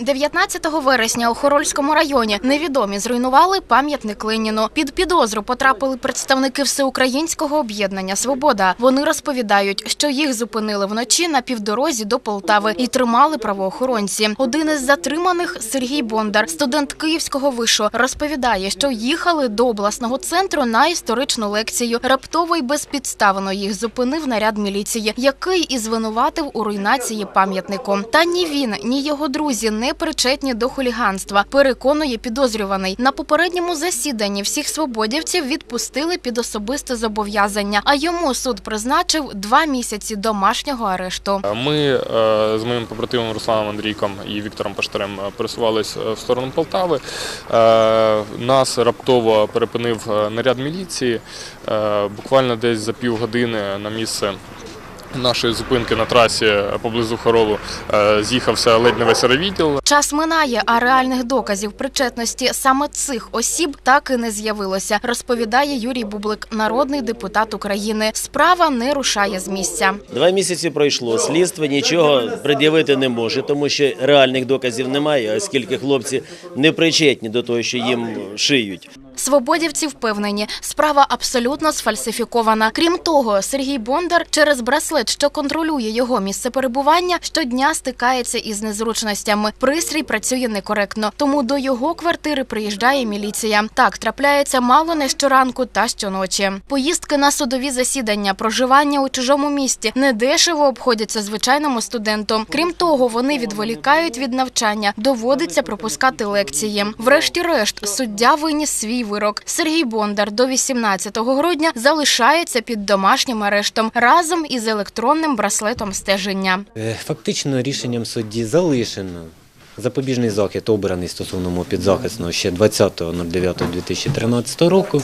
19 вересня у Хорольському районі невідомі зруйнували пам'ятник Леніну. Під підозру потрапили представники всеукраїнського об'єднання Свобода. Вони розповідають, що їх зупинили вночі на півдорозі до Полтави і тримали правоохоронці. Один із затриманих Сергій Бондар, студент Київського вишу, розповідає, що їхали до обласного центру на історичну лекцію. Раптово й безпідставно їх зупинив наряд міліції, який і звинуватив у руйнації пам'ятнику. Та ні він, ні його друзі не причетні до хуліганства. Переконує підозрюваний. На попередньому засіданні всіх свободівців відпустили під особисте зобов'язання. А йому суд призначив два місяці домашнього арешту. Ми е, з моїм побратимом Русланом Андрійком і Віктором Паштарем е, пересувались е, в сторону Полтави. Е, Нас раптово перепинив е, наряд міліції. Е, Буквально десь за півгодини на місце. Нашої зупинки на трасі е, поблизу Хоролу е, з'їхався ледь не весь райвідділ. Час минає, а реальних доказів причетності саме цих осіб так і не з'явилося. Розповідає Юрій Бублик, народний депутат України. Справа не рушає з місця. Два місяці пройшло. Слідство нічого пред'явити не може, тому що реальних доказів немає, оскільки хлопці не причетні до того, що їм шиють. Свободівці впевнені, справа абсолютно сфальсифікована. Крім того, Сергій Бондар через браслет, що контролює його місце перебування, щодня стикається із незручностями. Пристрій працює некоректно, тому до його квартири приїжджає міліція. Так трапляється мало не щоранку та щоночі. Поїздки на судові засідання, проживання у чужому місті недешево обходяться звичайному студенту. Крім того, вони відволікають від навчання, доводиться пропускати лекції. Врешті-решт, суддя виніс свій вирок. Сергій Бондар до 18 грудня залишається під домашнім арештом разом із електронним браслетом стеження. Е, Фактично рішенням судді залишено. Запобіжний захід обраний стосовно підзахисного ще 20.09.2013 року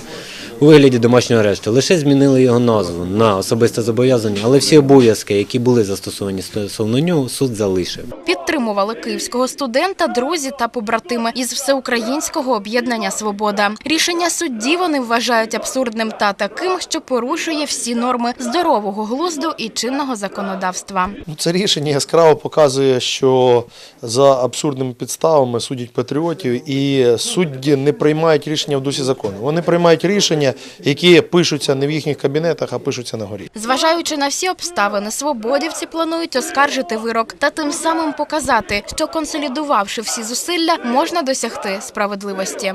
у вигляді домашнього арешту. Лише змінили його назву на особисте зобов'язання, але всі обов'язки, які були застосовані стосовно нього, суд залишив. Підтримували київського студента, друзі та побратими із всеукраїнського об'єднання Свобода. Рішення судді вони вважають абсурдним та таким, що порушує всі норми здорового глузду і чинного законодавства. Ну, Це рішення яскраво показує, що за абсурдними підставами судять патріотів, і судді не приймають рішення в дусі закону. Вони приймають рішення, які пишуться не в їхніх кабінетах, а пишуться на горі. Зважаючи на всі обставини, свободівці планують оскаржити вирок та тим самим показати, що консолідувавши всі зусилля, можна досягти справедливості.